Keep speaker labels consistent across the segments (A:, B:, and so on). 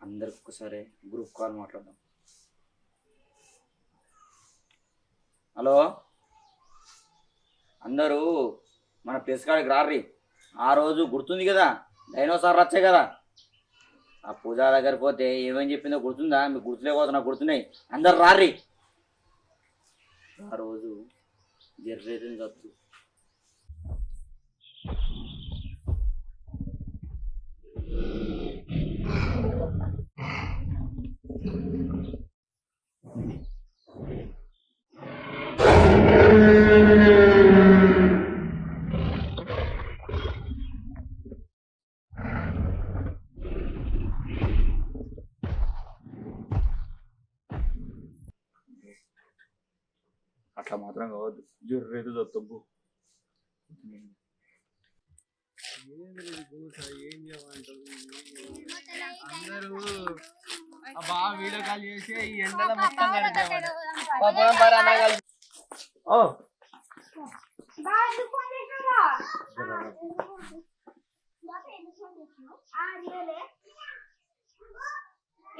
A: అందరికి ఒకసారి group call మాట్లాడదాం. హలో అందరూ మన ప్లేస్ కాడికి రారి ఆ రోజు గుర్తుంది కదా? డైనోసార్ రచ్చే కదా? ఆ పూజా దగ్గర పోతే ఏమని చెప్పిందో గుర్తుందా? మీకు గుర్తులేకపోతే నాకు గుర్తున్నాయి. అందరు రారి ఆ రోజు జర్రేదని చదువు అట్లా మాత్రం కావద్దు జర్రేది
B: ఆ బాగా వీడియో కాల్ చేసి ఈ ఎండలో మొత్తం కలిసి- ఓ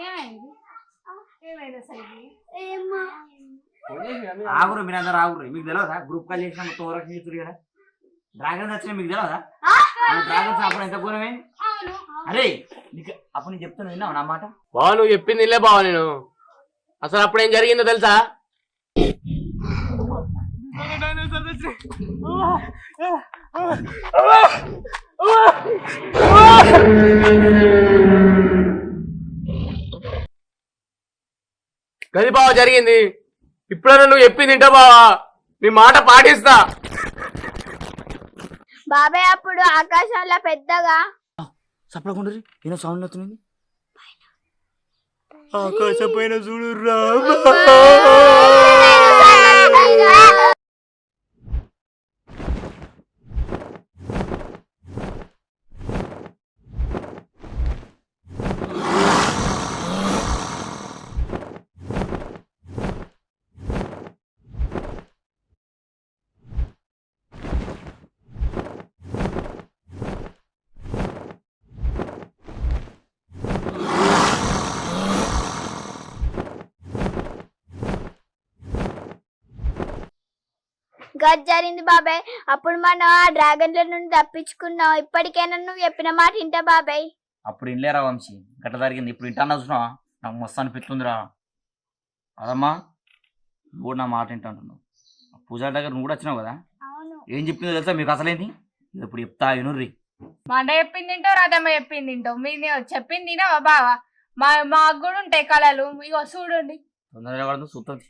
C: ఏమైంది అసలు
B: ఫోన్ చేసినా మీ
A: ఆగురు మీరు అందరు ఆగురు మీకు తెలియదా గ్రూప్ కాల్ చేసిన మొత్తం చేతురు కదా డ్రాగన్స్ వచ్చిన మీకు తెలియదా డ్రాగన్స్ అప్పుడు ఎంత ఘోరమే
C: అవును
A: అరే నీకు అప్పుడు నేను చెప్తాను విన్నావు నా మాట?
B: బావ నువ్వు చెప్పింది ఇల్లే బావ నేను. అసలు అప్పుడు ఏం జరిగిందో తెలుసా? గది బావ జరిగింది. ఇప్పుడైనా నువ్వు చెప్పింది ఇంటా బావా. నీ మాట పాటిస్తా.
D: బాబాయ్ అప్పుడు ఆకాశంలో పెద్దగా.
A: సపడకుండా ఏదో సౌండ్ అవుతుంది
B: ఆకాశపైన చూడు
D: గది జరిగింది బాబాయ్. అప్పుడు మనం ఆ డ్రాగన్ల నుండి తప్పించుకున్నాం. ఇప్పటికైనా నువ్వు చెప్పిన మాట ఇంటా బాబాయ్.
A: అప్పుడు ఇన్లేరా వంశీ? గట్ట జరిగింది. ఇప్పుడు ఇంటన్నా చూసినావా? నాకు మస్తు అనిపిస్తుందిరా. అదమ్మా నువ్వు కూడా నా మాట వింటుంటున్నావు పూజ దగ్గర నువ్వు కూడా వచ్చినావు కదా?
D: అవును.
A: ఏం చెప్పిందో తెలుసా మీకు అసలేంది? ఇప్పుడు చెప్తా వినుర్రి
C: మండ చెప్పింది తింటావు రాధమ్మ చెప్పింది తింటావు. మీరు చెప్పింది తినవా బావా? మా మాకు కూడా ఉంటాయి కళలు. ఇగో చూడండి.
A: తొందరగా పడుతుంది చూస్తుంది